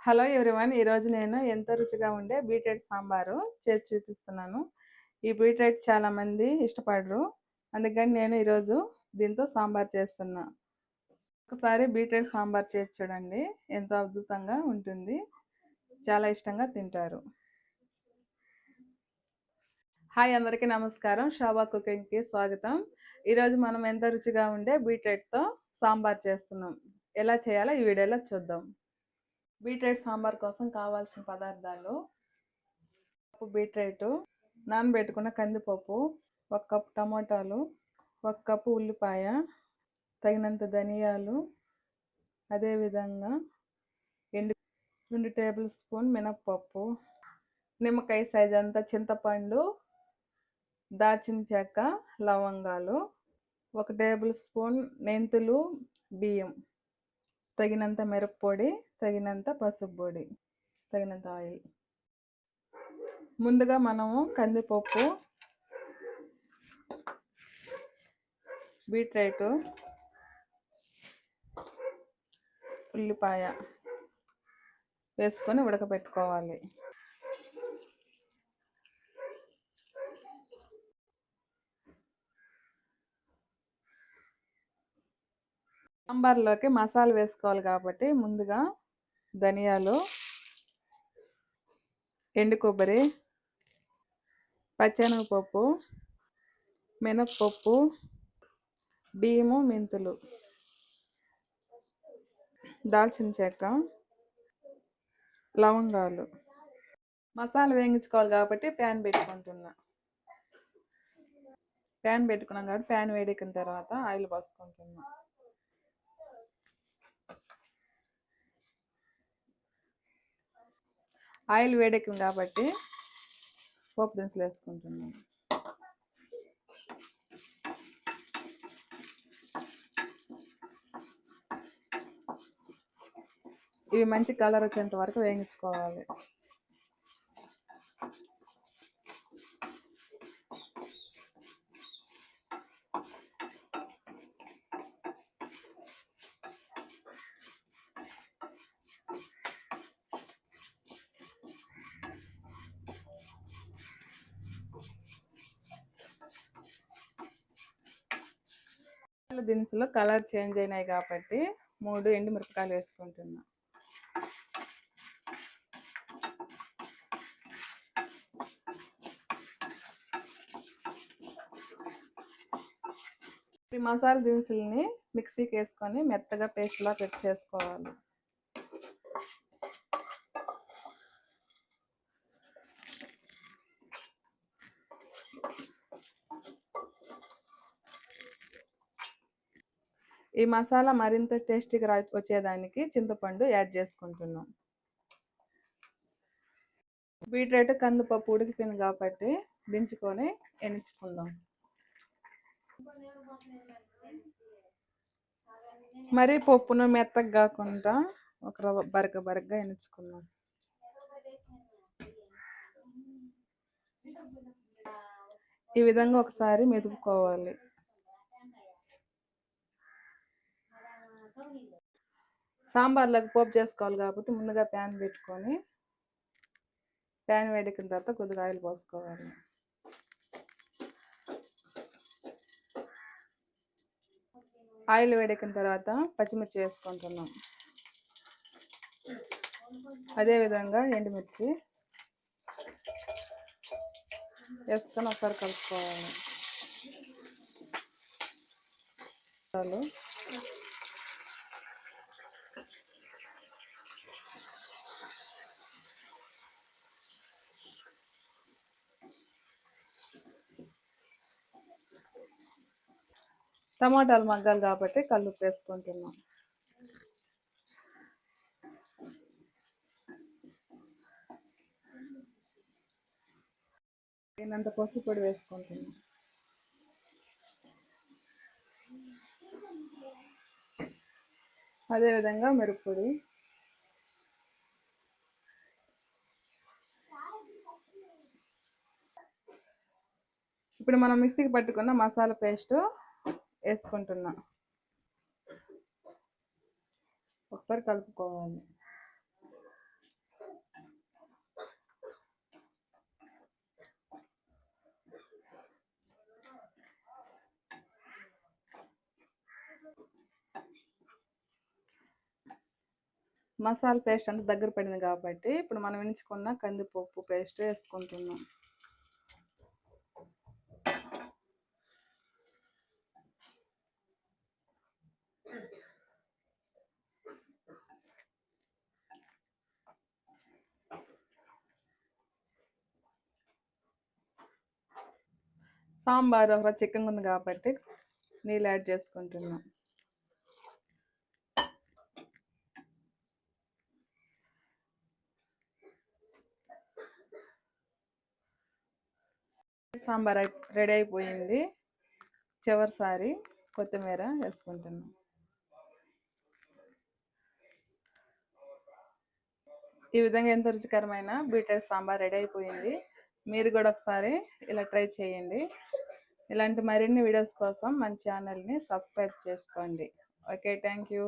Hello everyone ఈరోజు నేను ఎంతో రుచిగా ఉండే బీట్రూట్ సాంబారు చేసి చూపిస్తున్నాను. ఈ బీట్రూట్ చాలామంది ఇష్టపడరు. అందుకని నేను ఈరోజు దీంతో సాంబార్ చేస్తున్నా. ఒకసారి బీట్రూట్ సాంబార్ చేసి చూడండి. ఎంతో అద్భుతంగా ఉంటుంది. చాలా ఇష్టంగా తింటారు. హాయ్ అందరికీ నమస్కారం. శోభా కుకింగ్కి స్వాగతం. ఈరోజు మనం ఎంత రుచిగా ఉండే బీట్రూట్తో సాంబార్ చేస్తున్నాం. ఎలా చేయాలో ఈ వీడియోలో చూద్దాం. బీట్రూట్ సాంబార్ కోసం కావాల్సిన పదార్థాలు కప్పు బీట్రూట్ నానబెట్టుకున్న కందిపప్పు ఒక కప్పు టమాటాలు ఒక కప్పు ఉల్లిపాయ తగినంత ధనియాలు అదేవిధంగా ఎండు రెండు టేబుల్ స్పూన్ మినప్పప్పు నిమ్మకాయ సైజ్ అంతా చింతపండు దాల్చిన చెక్క లవంగాలు ఒక టేబుల్ స్పూన్ మెంతులు బియ్యం తగినంత మిరప్పొడి తగినంత పసుపు పొడి తగినంత ఆయిల్. ముందుగా మనము కందిపప్పు బీట్రూట్ ఉల్లిపాయ వేసుకొని ఉడకబెట్టుకోవాలి. సాంబార్లోకి మసాలా వేసుకోవాలి కాబట్టి ముందుగా ధనియాలు ఎండు కొబ్బరి పచ్చెనగపప్పు మినప్పప్పు బియ్యము మెంతులు దాల్చిన చెక్క లవంగాలు. మసాలా వేయించుకోవాలి కాబట్టి ప్యాన్ పెట్టుకుంటున్నా. ప్యాన్ పెట్టుకున్నాం కాబట్టి ప్యాన్ వేడెక్కిన తర్వాత ఆయిల్ పోసుకుంటున్నా. ఆయిల్ వేడెక్కింది కాబట్టి పోపు దినుసులు వేసుకుంటున్నాను. ఇవి మంచి కలర్ వచ్చేంత వరకు వేయించుకోవాలి. దినుసులు కలర్ చేంజ్ అయినాయి కాబట్టి మూడు ఎండు మిరపకాయలు వేసుకుంటున్నా. ఈ మసాలా దినుసుల్ని మిక్సీకి వేసుకొని మెత్తగా పేస్ట్లా పెట్టి చేసుకోవాలి. ఈ మసాలా మరింత టేస్టీగా రా వచ్చేదానికి చింతపండు యాడ్ చేసుకుంటున్నాం. బీట్రూట్ కందిపప్పు ఉడికిపోయింది కాబట్టి దించుకొని ఎనిచుకుందాం మరీ పప్పును మెత్తగా కాకుండా ఒక బరక బరకగా ఎనుచుకుందాం ఈ విధంగా ఒకసారి మెదుపుకోవాలి. సాంబార్లకు పోపు చేసుకోవాలి కాబట్టి ముందుగా ప్యాన్ పెట్టుకొని ప్యాన్ వేడెక్కిన తర్వాత కొద్దిగా ఆయిల్ పోసుకోవాలి. ఆయిల్ వేడెక్కిన తర్వాత పచ్చిమిర్చి వేసుకుంటున్నాం. అదేవిధంగా ఎండుమిర్చి వేసుకొని ఒకసారి కలుపుకోవాలి. టమాటాలు మగ్గాలి కాబట్టి కళ్ళు వేసుకుంటున్నాం నేనంత పసుపు పొడి వేసుకుంటున్నాం అదేవిధంగా మిరప్పొడి. ఇప్పుడు మనం మిక్సీకి పట్టుకున్న మసాలా పేస్ట్ వేసుకుంటున్నా. ఒకసారి కలుపుకోవాలి. మసాలా పేస్ట్ అంటే దగ్గర పడింది కాబట్టి ఇప్పుడు మనం ఎంచుకున్న కందిపప్పు పేస్ట్ వేసుకుంటున్నాం. సాంబార్ ఒక చికెన్ ఉంది కాబట్టి నీళ్ళు యాడ్ చేసుకుంటున్నాం. సాంబార్ రెడీ అయిపోయింది. చివరిసారి కొత్తిమీర వేసుకుంటున్నాం. ఈ విధంగా ఎంత రుచికరమైన బీటెడ్ సాంబార్ రెడీ అయిపోయింది. మీరు కూడా ఒకసారి ఇలా ట్రై చేయండి. ఇలాంటి మరిన్ని వీడియోస్ కోసం మన ఛానల్ని సబ్స్క్రైబ్ చేసుకోండి. Okay thank you.